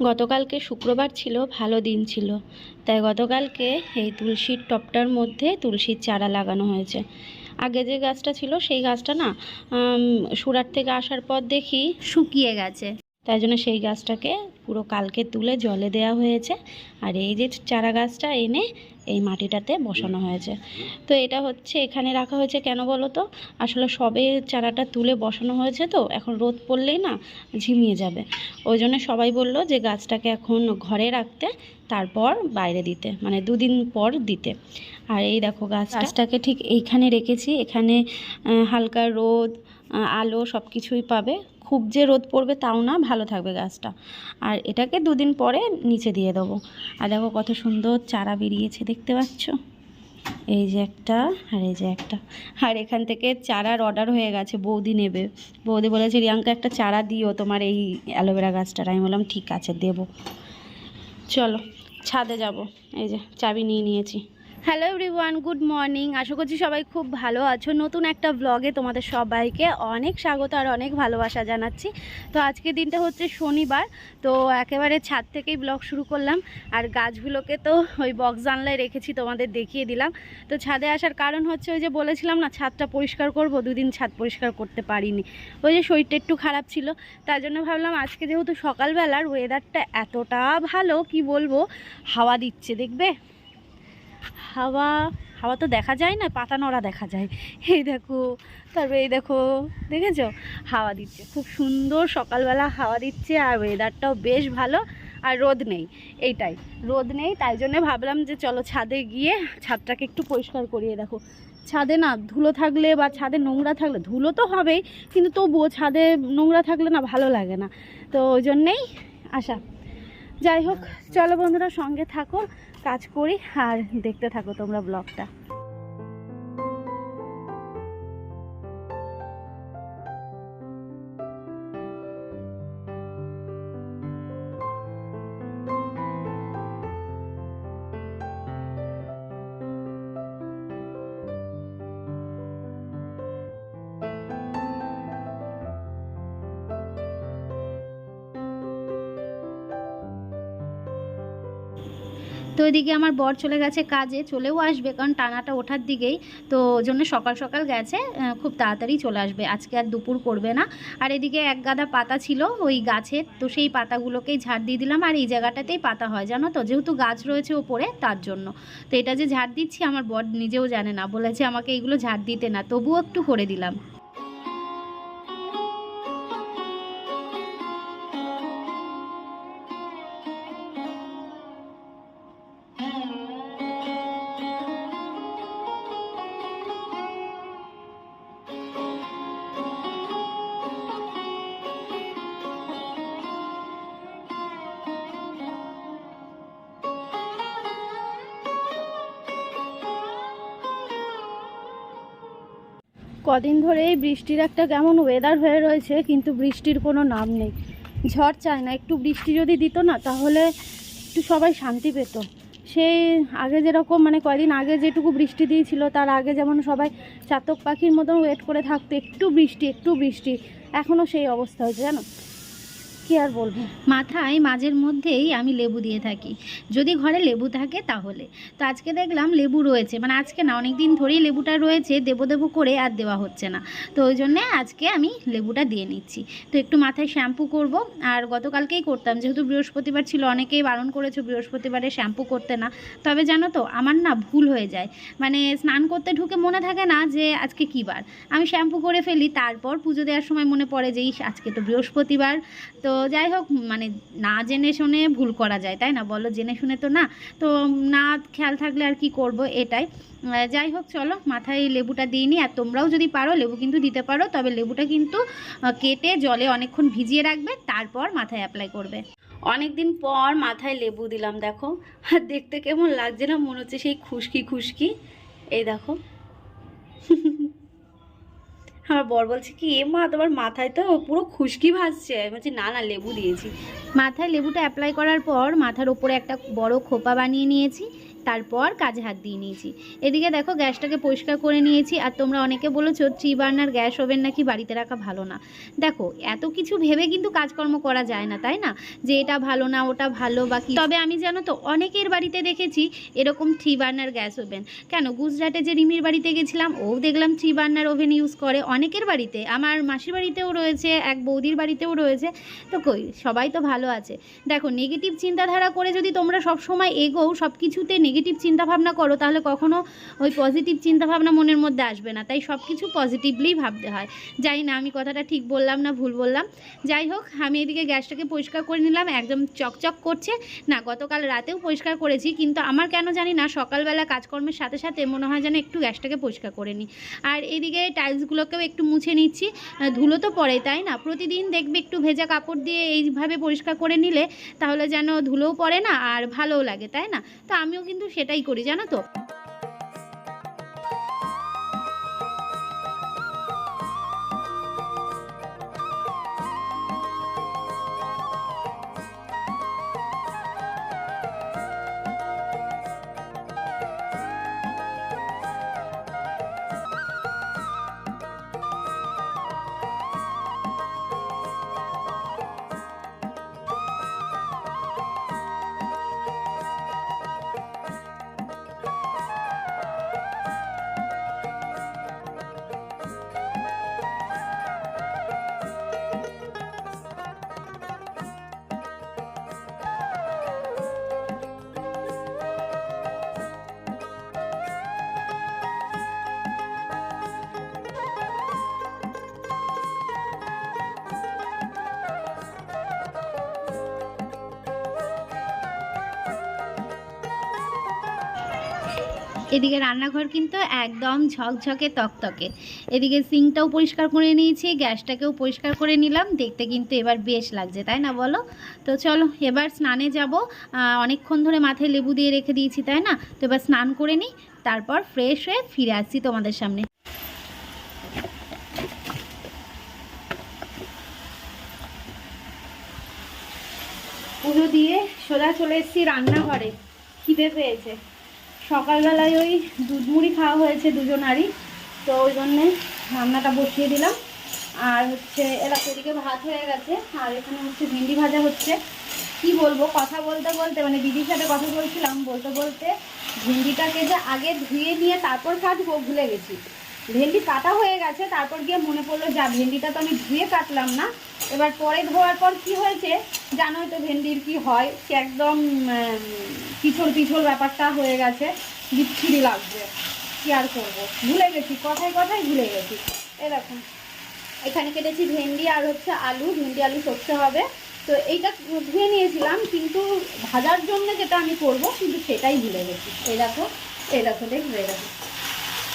গতকালকে শুক্রবার ছিল, ভালো দিন ছিল। তাই গতকালকে এই তুলসীর টপটার মধ্যে তুলসীর চারা লাগানো হয়েছে। আগে যে গাছটা ছিল, সেই গাছটা না সুরাট থেকে আসার পর দেখি শুকিয়ে গেছে। তাই জন্য সেই গাছটাকে পুরো কালকে তুলে জলে দেওয়া হয়েছে। আর এই যে চারা গাছটা এনে এই মাটিটাতে বসানো হয়েছে। তো এটা হচ্ছে এখানে রাখা হয়েছে কেন বলো তো? আসলে সবে চারাটা তুলে বসানো হয়েছে তো, এখন রোদ পড়লেই না ঝিমিয়ে যাবে। ওই জন্য সবাই বলল যে গাছটাকে এখন ঘরে রাখতে, তারপর বাইরে দিতে মানে দুদিন পর দিতে। আর এই দেখো গাছ গাছটাকে ঠিক এইখানে রেখেছি, এখানে হালকা রোদ আলো সব কিছুই পাবে। খুব যে রোদ পড়বে তাও না, ভালো থাকবে গাছটা। আর এটাকে দুদিন পরে নিচে দিয়ে দেবো। আর দেখো কত সুন্দর চারা বেরিয়েছে, দেখতে পাচ্ছ? এই যে একটা, আর এই যে একটা। আর এখান থেকে চারার অর্ডার হয়ে গেছে, বৌদি নেবে। বৌদি বলেছে, রিয়াঙ্কা, একটা চারা দিও তোমার এই অ্যালোভেরা গাছটার। আমি বললাম, ঠিক আছে, দেবো। চলো, ছাদে যাব। এই যে, চাবি নিয়ে নিয়েছি। হ্যালো এভরিওয়ান গুড মর্নিং আশা করছি সবাই খুব ভালো আছো। নতুন একটা ব্লগে তোমাদের সবাইকে অনেক স্বাগত আর অনেক ভালোবাসা জানাচ্ছি। তো আজকে দিনটা হচ্ছে শনিবার, তো একেবারে ছাদ থেকেই ব্লগ শুরু করলাম। আর গাছগুলোকে তো ওই বক্স জানলায় রেখেছি, তোমাদের দেখিয়ে দিলাম। তো ছাদে আসার কারণ হচ্ছে ওই যে বলেছিলাম না, ছাদটা পরিষ্কার করব, দুদিন ছাদ পরিষ্কার করতে পারিনি। ওই যে শরীরটা একটু খারাপ ছিল, তার জন্য ভাবলাম আজকে যেহেতু সকালবেলার ওয়েদারটা এতটা ভালো, কি বলব? হাওয়া দিচ্ছে, দেখবে? হাওয়া হাওয়া তো দেখা যায় না, পাতা নড়া দেখা যায়। এই দেখো, তারপরে এই দেখো, দেখেছ? হাওয়া দিচ্ছে, খুব সুন্দর সকালবেলা হাওয়া দিচ্ছে আর ওয়েদারটাও বেশ ভালো আর রোদ নেই, এইটাই। রোদ নেই, তাই জন্য ভাবলাম যে চলো ছাদে গিয়ে ছাদটাকে একটু পরিষ্কার করিয়ে দেখো। ছাদে না, ধুলো থাকলে বা ছাদে নোংরা থাকলে, ধুলো তো হবেই, কিন্তু তবুও ছাদে নোংরা থাকলে না ভালো লাগে না। তো ওই জন্যেই আসা যাই হোক চলো বন্ধুরা সঙ্গে থাকো কাজ করি আর দেখতে থাকো তোমরা ব্লগটা তো এদিকে আমার বর চলে গেছে কাজে, চলেও আসবে কারণ টানাটা ওঠার দিকেই। তো জন্য সকাল সকাল গেছে খুব তাড়াতাড়ি চলে আসবে। আজকে আর দুপুর করবে না। আর এদিকে এক গাদা পাতা ছিল ওই গাছের, তো সেই পাতাগুলোকেই ঝাড় দিয়ে দিলাম। আর এই জায়গাটাতেই পাতা হয়, জানো তো? যেহেতু গাছ রয়েছে ওপরে, তার জন্য। তো এটা যে ঝাড় দিচ্ছি, আমার বর নিজেও জানে না। বলেছে আমাকে এইগুলো ঝাড় দিতে না, তবুও একটু করে দিলাম। কদিন ধরে এই বৃষ্টির একটা কেমন ওয়েদার হয়ে রয়েছে, কিন্তু বৃষ্টির কোনো নাম নেই। ঝড় চায় না, একটু বৃষ্টি যদি দিত না, তাহলে একটু সবাই শান্তি পেত। সেই আগে যেরকম মানে কয়দিন আগে যেটুকু বৃষ্টি দিয়েছিল, তার আগে যেমন সবাই চাতক পাখির মতন ওয়েট করে থাকতো, একটু বৃষ্টি একটু বৃষ্টি এখনও সেই অবস্থা হয়েছে, জানো? কি আর বলব? মাথায় মাঝের মধ্যেই আমি লেবু দিয়ে থাকি। যদি ঘরে লেবু থাকে তাহলে। তো আজকে দেখলাম লেবু রয়েছে। মানে আজকে না অনেক দিন ধরেই লেবুটা রয়েছে দেবো দেবো করে আর দেওয়া হচ্ছে না। তো ওই জন্যে আজকে আমি লেবুটা দিয়ে নিচ্ছি। তো একটু মাথায় শ্যাম্পু করব। আর গতকালকেই করতাম। যেহেতু বৃহস্পতিবার ছিল, অনেকেই বারণ করেছে বৃহস্পতিবারে শ্যাম্পু করতে না। তবে জানো তো, আমার না ভুল হয়ে যায়। মানে স্নান করতে ঢুকে মনে থাকে না যে আজকে কী বার। আমি শ্যাম্পু করে ফেলি, তারপর পুজো দেওয়ার সময় মনে পড়ে যে আজকে তো বৃহস্পতিবার। তো যাই হোক মানে না জেনে শুনে ভুল করা যায়, তাই না? বলো, জেনে শুনে তো না। তো না খেয়াল থাকলে আর কি করব এটাই। যাই হোক, চলো, মাথায় লেবুটা দিয়ে নিই আর তোমরাও যদি পারো, লেবু কিন্তু দিতে পারো, তবে লেবুটা কিন্তু কেটে জলে অনেকক্ষণ ভিজিয়ে রাখবে, তারপর মাথায় অ্যাপ্লাই করবে। অনেক দিন পর মাথায় লেবু দিলাম, দেখো। আর দেখতে কেমন লাগছে না, মনে হচ্ছে সেই খুশকি খুশকি। এই দেখো। আমার বর বলছে, কি এ মা, তোমার মাথায় তো পুরো খুশকি ভাসছে। আমি বলছি, না না, লেবু দিয়েছি। মাথায় লেবুটা অ্যাপ্লাই করার পর মাথার ওপরে একটা বড় খোপা বানিয়ে নিয়েছি। তারপর কাজে হাত দিয়ে নিয়েছি। এদিকে দেখো গ্যাসটাকে পরিষ্কার করে নিয়েছি আর তোমরা অনেকে বলেছ থ্রি বার্নার গ্যাস ওভেন নাকি বাড়িতে রাখা ভালো না? দেখো, এত কিছু ভেবে কিন্তু কাজকর্ম করা যায় না, তাই না? যে এটা ভালো না, ওটা ভালো বা কি? তবে আমি জানো তো, অনেকের বাড়িতে দেখেছি এরকম থ্রি বার্নার গ্যাস ওভেন। কেন? গুজরাটে যে রিমির বাড়িতে গেছিলাম ও দেখলাম থ্রি বার্নার ওভেন ইউজ করে অনেকের বাড়িতে। আমার মাসির বাড়িতেও রয়েছে, এক বৌদির বাড়িতেও রয়েছে। তো কই, সবাই তো ভালো আছে। দেখো নেগেটিভ চিন্তাধারা করে যদি তোমরা সব সময় এগোও সব কিছুতে নেগেটিভ চিন্তাভাবনা করো, তাহলে কখনো ওই পজিটিভ চিন্তাভাবনা মনের মধ্যে আসবে না। তাই সব কিছু পজিটিভলি ভাবতে হয়। যাই না, আমি কথাটা ঠিক বললাম না, ভুল বললাম। যাই হোক, আমি এদিকে গ্যাসটাকে পরিষ্কার করে নিলাম, একদম চকচক করছে। না, গতকাল রাতেও পরিষ্কার করেছি, কিন্তু আমার কেন জানি না, সকালবেলা কাজকর্মের সাথে সাথে মনে হয় যেন একটু গ্যাসটাকে পরিষ্কার করে নিই। আর এদিকে টাইলসগুলোকেও একটু মুছে নিচ্ছি। ধুলো তো পড়ে, তাই না? প্রতিদিন দেখবে একটু ভেজা কাপড় দিয়ে এইভাবে পরিষ্কার করে নিলে, তাহলে যেন ধুলোও পড়ে না, আর ভালোও লাগে, তাই না? তো আমিও কিন্তু সেটাই করি জানো তো? এদিকে রান্নাঘর কিন্তু একদম ঝকঝকে, তকতকে। এদিকে সিঙ্কটাও পরিষ্কার করে নিয়েছি, গ্যাসটাকেও পরিষ্কার করে নিলাম, দেখতে কিন্তু এবার বেশ লাগছে, তাই না বলো? তো চলো, এবার স্নানে যাব। অনেকক্ষণ ধরে মাথায় লেবু দিয়ে রেখে দিয়েছি, তাই না? তো এবার স্নান করে নিই, তারপর ফ্রেশ হয়ে ফিরে আসছি তোমাদের সামনে। পুজো দিয়ে সোজা চলে এসেছি রান্নাঘরে। খিদে পেয়েছে। সকালবেলায় ওই দুধ মুড়ি খাওয়া হয়েছে দুজনারই, তো ওই জন্যে রান্নাটা বসিয়ে দিলাম। আর হচ্ছে এরা এদিকে ভাত হয়ে গেছে, আর এখানে হচ্ছে ভেন্ডি ভাজা হচ্ছে। কি বলব, কথা বলতে বলতে মানে দিদির সাথে কথা বলছিলাম, বলতে বলতে ভেন্ডিটাকে যে আগে ধুয়ে নিয়ে তারপর কাটবো ভুলে গেছি। ভেন্ডি কাটা হয়ে গেছে, তারপর গিয়ে মনে পড়ল, যা, ভেন্ডিটা তো আমি ধুয়ে কাটলাম না। এবার পরে ধোয়ার পর কি হয়েছে জানোই তো ভেন্ডির কি হয়, সে একদম পিছল পিছল ব্যাপারটা হয়ে গেছে, বিচ্ছিরি লাগছে। কি আর করব? ভুলে গেছি, কথায় কথায় ভুলে গেছি। এরকম এখানে কেটেছি ভেন্ডি আর হচ্ছে আলু, ভেন্ডি, আলু সর্ষে হবে। তো এইটা ধুয়ে নিয়েছিলাম, কিন্তু ভাজার জন্য যেটা আমি করব, কিন্তু সেটাই ভুলে গেছি। এই দেখো এই দেখো, দেখবে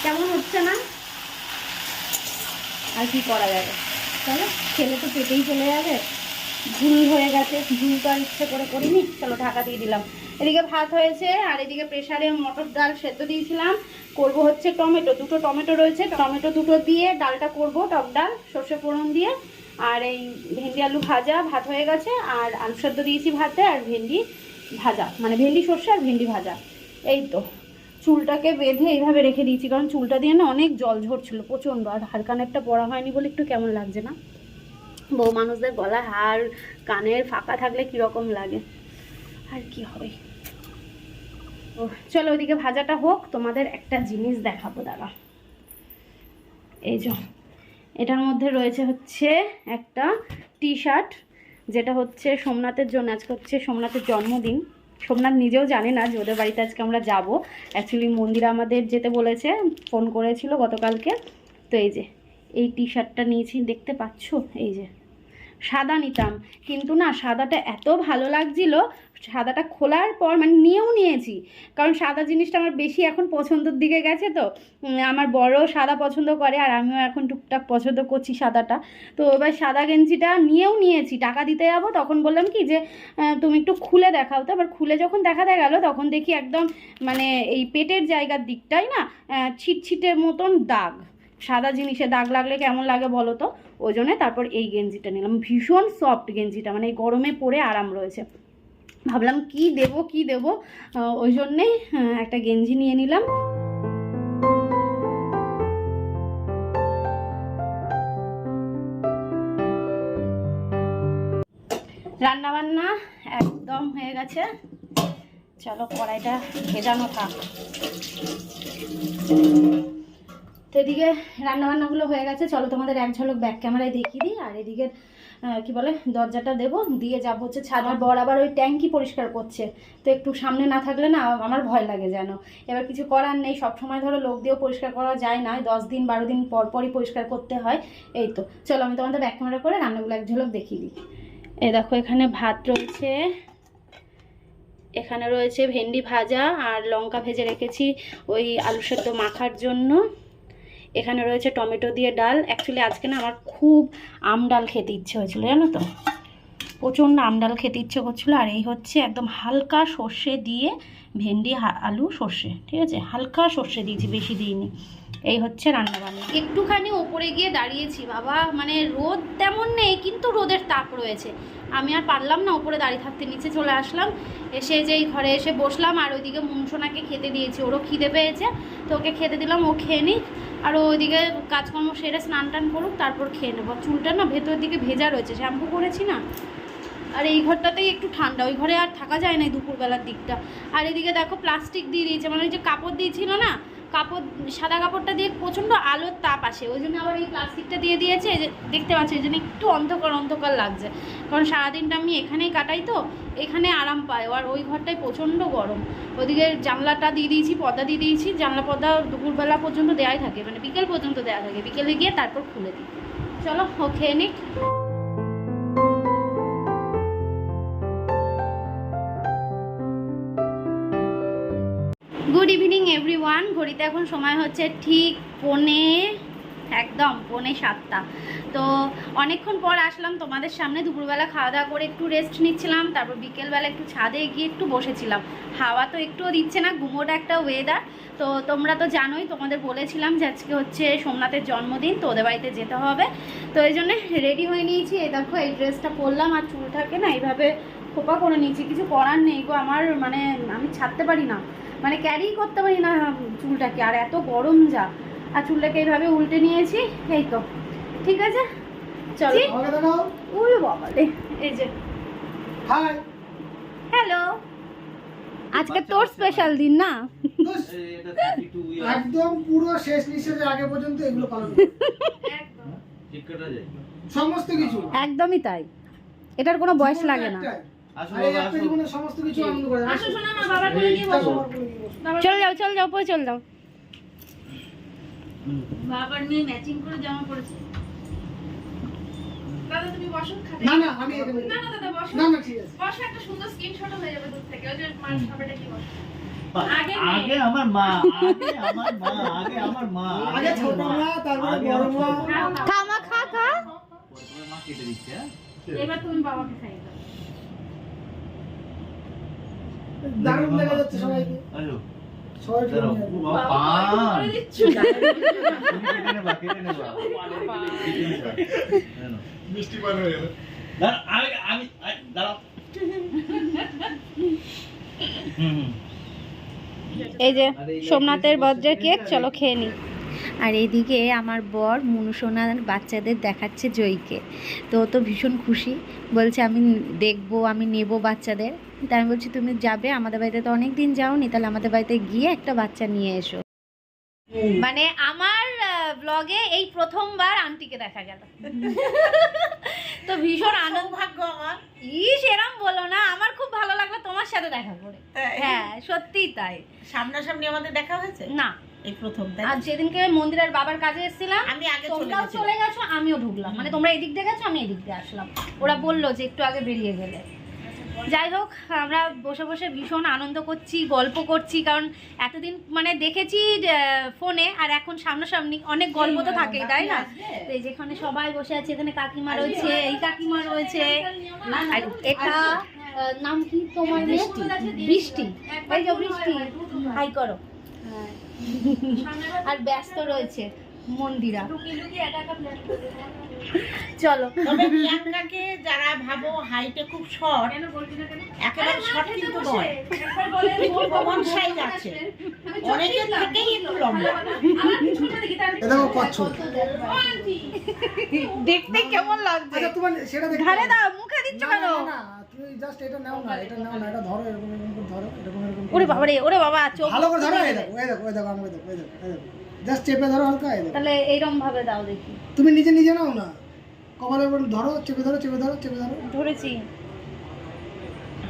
কেমন হচ্ছে না? আর কি করা যাবে? চলো, খেলে তো পেটেই চলে যাবে। ভুল হয়ে গেছে, ভুল তো আর ইচ্ছে করে করিনি। চলো, ঢাকা দিয়ে দিলাম। এদিকে ভাত হয়েছে, আর এদিকে প্রেশারে মটর ডাল সেদ্ধ দিয়েছিলাম। করব হচ্ছে টমেটো, দুটো টমেটো রয়েছে। টমেটো দুটো দিয়ে ডালটা করব, টক ডাল, সর্ষে ফোড়ন দিয়ে। আর এই ভেন্ডি আলু ভাজা, ভাত হয়ে গেছে। আর আলু সেদ্ধ দিয়েছি ভাতে, আর ভেন্ডি ভাজা। মানে ভেন্ডি সর্ষে আর ভেন্ডি ভাজা। এই তো। চুলটাকে বেঁধে এইভাবে রেখে দিয়েছি, কারণ চুলটা দিয়ে না অনেক জল ঝরছিল প্রচণ্ড, আর হাড় কানেরটা পড়া হয়নি বলে একটু কেমন লাগছে না? বউ মানুষদের গলা হাড় কানের ফাঁকা থাকলে কীরকম লাগে? আর কি হবে? ও চলো ওইদিকে ভাজাটা হোক, তোমাদের একটা জিনিস দেখাবো দাদা এই যে, এটার মধ্যে রয়েছে হচ্ছে একটা টি শার্ট যেটা হচ্ছে সোমনাথের জন্য, আজকে হচ্ছে সোমনাথের জন্মদিন। সোমনাথ নিজেও জানে না যে ওদের বাড়িতে আজকে আমরা যাব। অ্যাকচুয়ালি মন্দিরা আমাদের যেতে বলেছে ফোন করেছিল গতকালকে। তো এই যে, এই টি শার্টটা নিয়েছি, দেখতে পাচ্ছ? এই যে। সাদা নিতাম। কিন্তু না, সাদাটা এত ভালো লাগছিল, সাদাটা খোলার পর মানে নিয়েও নিয়েছি। কারণ সাদা জিনিসটা আমার বেশি এখন পছন্দের দিকে গেছে তো। আমার বড় সাদা পছন্দ করে, আর আমিও এখন টুকটাক পছন্দ করছি সাদাটা। তো এবার সাদা গেঞ্জিটা নিয়েও নিয়েছি। টাকা দিতে যাব, তখন বললাম কি যে তুমি একটু খুলে দেখাও তো। এবার খুলে যখন দেখাতে গেল, তখন দেখি একদম মানে এই পেটের জায়গার দিকটাই না ছিটছিটের মতন দাগ। সাদা জিনিসে দাগ লাগলে কেমন লাগে বলো তো? ওই জন্যে তারপর এই গেঞ্জিটা নিলাম। ভীষণ সফট গেঞ্জিটা মানে এই গরমে পরে আরাম রয়েছে। ভাবলাম কি দেব কি দেব? ওই জন্যেই আহ, একটা গেঞ্জি নিয়ে নিলাম। রান্না বান্না একদম হয়ে গেছে। চলো কড়াইটা ভেজানো থাক। এদিকে রান্নাবান্নাগুলো হয়ে গেছে। চলো তোমাদের এক ঝলক ব্যাক ক্যামেরায় দেখিয়ে দিই আর এদিকে কি বলে দরজাটা দেবো। দিয়ে যাব হচ্ছে ছাদ আমার বর আবার ওই ট্যাঙ্কি পরিষ্কার করছে। তো একটু সামনে না থাকলে না আমার ভয় লাগে যেন। এবার কিছু করার নেই সব সময় ধরো লোক দিয়েও পরিষ্কার করা যায় না। দশ দিন বারো দিন পর পরই পরিষ্কার করতে হয়। এই তো। চলো আমি তোমাদের ব্যাক ক্যামেরা করে রান্নাগুলো এক ঝলক দেখিয়ে দিই। এই দেখো এখানে ভাত রয়েছে। এখানে রয়েছে ভেন্ডি ভাজা আর লঙ্কা ভেজে রেখেছি ওই আলু সেদ্ধ মাখার জন্য। এখানে রয়েছে টমেটো দিয়ে ডাল। অ্যাকচুয়ালি আজকে না আমার খুব আম ডাল খেতে ইচ্ছে হয়েছিল, জানো তো? প্রচণ্ড আম ডাল খেতে ইচ্ছে করছিল। আর এই হচ্ছে একদম হালকা সর্ষে দিয়ে ভেন্ডি, আলু, সর্ষে, ঠিক আছে? হালকা সর্ষে দিয়েছি, বেশি দিইনি। এই হচ্ছে রান্না বান্না একটুখানি ওপরে গিয়ে দাঁড়িয়েছি, বাবা মানে রোদ তেমন নেই, কিন্তু রোদের তাপ রয়েছে। আমি আর পারলাম না ওপরে দাঁড়িয়ে থাকতে, নিচে চলে আসলাম। এসে যেই ঘরে এসে বসলাম, আর ওইদিকে মুনসোনাকে খেতে দিয়েছি, ওরও খিদে পেয়েছে, তো ওকে খেতে দিলাম, ও খেয়ে নিক। আর ওইদিকে কাজকর্ম সেরে স্নান টান করুক, তারপর খেয়ে নেব। চুলটা না ভেতর দিকে ভেজা রয়েছে, শ্যাম্পু করেছি না। আর এই ঘরটাতেই একটু ঠান্ডা, ওই ঘরে আর থাকা যায় না দুপুরবেলার দিকটা। আর এদিকে দেখো প্লাস্টিক দিয়ে দিয়েছে মানে ওই যে কাপড় দিয়েছিল না কাপড়, সাদা কাপড়টা দিয়ে প্রচণ্ড আলোর তাপ আসে। ওই জন্য আবার এই প্লাস্টিকটা দিয়ে দিয়েছে যে দেখতে পাচ্ছি, এই জন্য একটু অন্ধকার অন্ধকার লাগছে। কারণ সারাদিনটা আমি এখানেই কাটাই তো, এখানে আরাম পাই। আর ওই ঘরটায় প্রচণ্ড গরম। ওদিকে জানলাটা দিয়ে দিয়েছি, পর্দা দিয়ে দিয়েছি, জানলা, পর্দা দুপুরবেলা পর্যন্ত দেওয়াই থাকে। মানে বিকেল পর্যন্ত দেওয়া থাকে। বিকেলে গিয়ে তারপর খুলে দিই। চলো, ও খেয়ে নিক। গুড ইভিনিং এভরিওয়ান ঘড়িতে এখন সময় হচ্ছে ঠিক পৌনে, একদম পৌনে সাতটা। তো অনেকক্ষণ পর আসলাম তোমাদের সামনে। দুপুরবেলা খাওয়া দাওয়া করে একটু রেস্ট নিচ্ছিলাম, তারপর বিকেলবেলা একটু ছাদে গিয়ে একটু বসেছিলাম। হাওয়া তো একটুও দিচ্ছে না, গুমোট একটা ওয়েদার তো তোমরা তো জানোই, তোমাদের বলেছিলাম যে আজকে হচ্ছে সোমনাথের জন্মদিন, তো ওদের বাড়িতে যেতে হবে। তো এই জন্যে রেডি হয়ে নিয়েছি। এই দেখো, এই ড্রেসটা পরলাম, আর চুলটাকে না এইভাবে খোপা করে নিয়েছি। কিছু করার নেই গো, আমার মানে আমি ছাড়তে পারি না। মানে ক্যারি করতে পারি না চুলটাকে আর এত গরম যা। আর চুলটাকে এইভাবে উল্টে নিয়েছি এই তো। ঠিক আছে? চলো। আমাকে দেখাও উরে বাবা রে। এই যে। হ্যালো আজকে তোর স্পেশাল দিন না? একদম পুরো শেষ নিঃশ্বাসের আগে পর্যন্ত এগুলো পালন সমস্ত কিছু। একদমই তাই। এটার কোনো বয়স লাগে না। চলো, যাও চল যাও পরে চল যাও। বাবার মেয়ে ম্যাচিং করে জামা পরেছে। দাদা তুমি বসো না না আমি না না দাদা বসো। না না ঠিক আছে। বসো একটা সুন্দর স্ক্রিনশট হয়ে যাবে দূর থেকে। ওই যে মানুষ সবাইটা কি বসো? আগে আগে আমার মা আগে আমার মা আগে আমার মা আগে ছোট মা তারপরে বড় মা। ছোট খা খা। খা মা কেটে দিচ্ছে হ্যাঁ? এবার তুমি বাবাকে খাইয়ে দাও। দারুণ দেখা যাচ্ছে সবাইকে। সবাই পান। আমি- আমি- দাঁড়াও। এই যে সোমনাথের বজ্রের কেক চলো খেয়ে নি। আর এদিকে আমার বর মুনুসোনার বাচ্চাদের দেখাচ্ছে জয়ীকে। তো তো ভীষণ খুশি। বলছে আমি দেখব আমি নেব বাচ্চাদের। তাই আমি বলছি তুমি যাবে? আমাদের বাড়িতে তো অনেক দিন যাওনি তাহলে আমাদের বাড়িতে গিয়ে একটা বাচ্চা নিয়ে এসো। মানে আমার ব্লগে এই প্রথমবার আন্টিকে দেখা গেল। তো ভীষণ আনন্দ ভাগ্য আমার। ইস এরম বলো না আমার খুব ভালো লাগল তোমার সাথে দেখা করে। হ্যাঁ সত্যিই তাই। সামনাসামনি আমাদের দেখা হয়েছে? না। এই প্রথম আর যেদিনকে মন্দিরের বাবার কাজে এসেছিলাম আমি আগে চলে তোমরাও চলে গেছো আমিও ঢুকলাম। মানে তোমরা এদিক দিয়ে গেছো আমি এদিক দিয়ে আসলাম। ওরা বলল যে একটু আগে বেরিয়ে গেলে। যাই হোক আমরা বসে বসে ভীষণ আনন্দ করছি গল্প করছি কারণ এতদিন মানে দেখেছি ফোনে আর এখন সামনাসামনি অনেক গল্প তো থাকেই তাই না? এই যেখানে সবাই বসে আছে এখানে কাকিমা রয়েছে এই কাকিমা রয়েছে। আর এটা নাম কি তোমার? বৃষ্টি। এই যে বৃষ্টি। হাই করো। হ্যাঁ। আর ব্যস্ত রয়েছে মন্দিরা। চলো। তবে প্রিয়াঙ্কাকে যারা ভাবো হাইটে খুব শর্ট একেবারে শর্ট কিন্তু নয়। কমন বলব, আছে। অনেকের থেকেই একটু লম্বা। আমার পিছনটা দেখি, তার এ দেখো কচ্ছপ। দেখতে কেমন লাগছে? আচ্ছা তোমার সেটা দেখতে ঘাড়ে দাও মুখে দিচ্ছ কেন? না, না, তুমি জাস্ট এটা নাও না এটা নাও না এটা ধরো এরকম এরকম ধরো এরকম এরকম করে ওরে। বাবা রে ওরে বাবা চোখ ভালো করে ধরো এই দেখো এই দেখো এই দেখো আমাকে দেখো এই দেখো এই দেখো। জাস্ট চেপে ধরো হালকা এই দেখো। তাহলে এইরকম ভাবে দাও দেখি। তুমি নিজে নিজে নাও না। কপালের উপর ধরো চেপে ধরো চেপে ধরো চেপে ধরো। ধরেছি।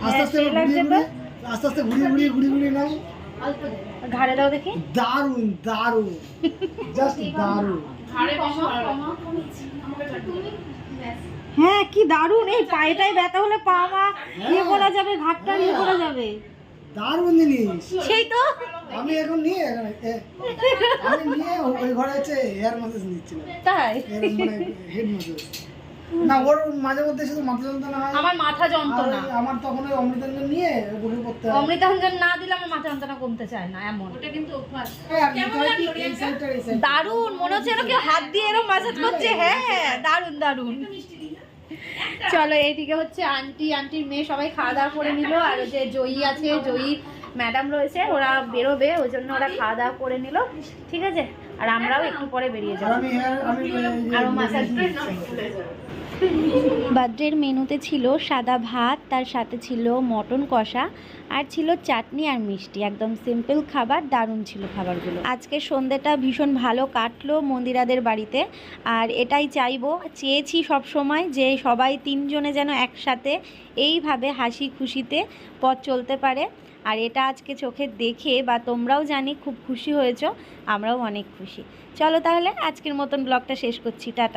আস্তে আস্তে ঘুরিয়ে ঘুরিয়ে আস্তে আস্তে ঘুরিয়ে ঘুরিয়ে ঘুরিয়ে ঘুরিয়ে নাও। ঘাড়ে দাও দেখি। দারুণ দারুণ জাস্ট দারুণ। হ্যাঁ কি দারুণ। এই পায়েটাই ব্যথা হলে পা মা ইয়ে করা যাবে ঘাটটা ইয়ে করা যাবে। দারুণ জিনিস সেই তো। আমি এখন নিয়ে এখানে আমি নিয়ে ওই ঘরে আছে হেয়ার ম্যাসেজ নিচ্ছিলাম। তাই? মানে হেড ম্যাসেজ না ওর মাঝে মধ্যে শুধু মাথা যন্ত্রণা হয়। আমার মাথা যন্ত্রণা। আমার তখন ওই অমৃতাঞ্জন নিয়ে বসে পড়তে হয়। অমৃতাঞ্জন না দিলে আমার মাথা যন্ত্রণা কমতে চায় না এমন। ওটা কিন্তু অভ্যাস। হয় দারুণ মনে হচ্ছে কেউ হাত দিয়ে এরকম মাসাজ করছে। হ্যাঁ দারুণ দারুণ। চলো, এইদিকে হচ্ছে আন্টি, আন্টির মেয়ে সবাই খাওয়া দাওয়া করে নিল। আর যে জয়ী আছে, জয়ী ম্যাডাম রয়েছে, ওরা বেরোবে, ওই জন্য ওরা খাওয়া দাওয়া করে নিল। ঠিক আছে? আর আমরাও একটু পরে বেরিয়ে যাব। আমি আমি আরও মাসাজ বার্থডের মেনুতে ছিল সাদা ভাত তার সাথে ছিল মটন কষা আর ছিল চাটনি আর মিষ্টি। একদম সিম্পল খাবার দারুণ ছিল খাবারগুলো। আজকে সন্ধ্যেটা ভীষণ ভালো কাটলো মন্দিরাদের বাড়িতে। আর এটাই চাইব চেয়েছি সব সময় যে সবাই তিনজনে যেন একসাথে এইভাবে হাসি খুশিতে পথ চলতে পারে। আর এটা আজকে চোখে দেখে বা তোমরাও জানি খুব খুশি হয়েছ, আমরাও অনেক খুশি। চলো তাহলে আজকের মতন ব্লগটা শেষ করছি, টাটা।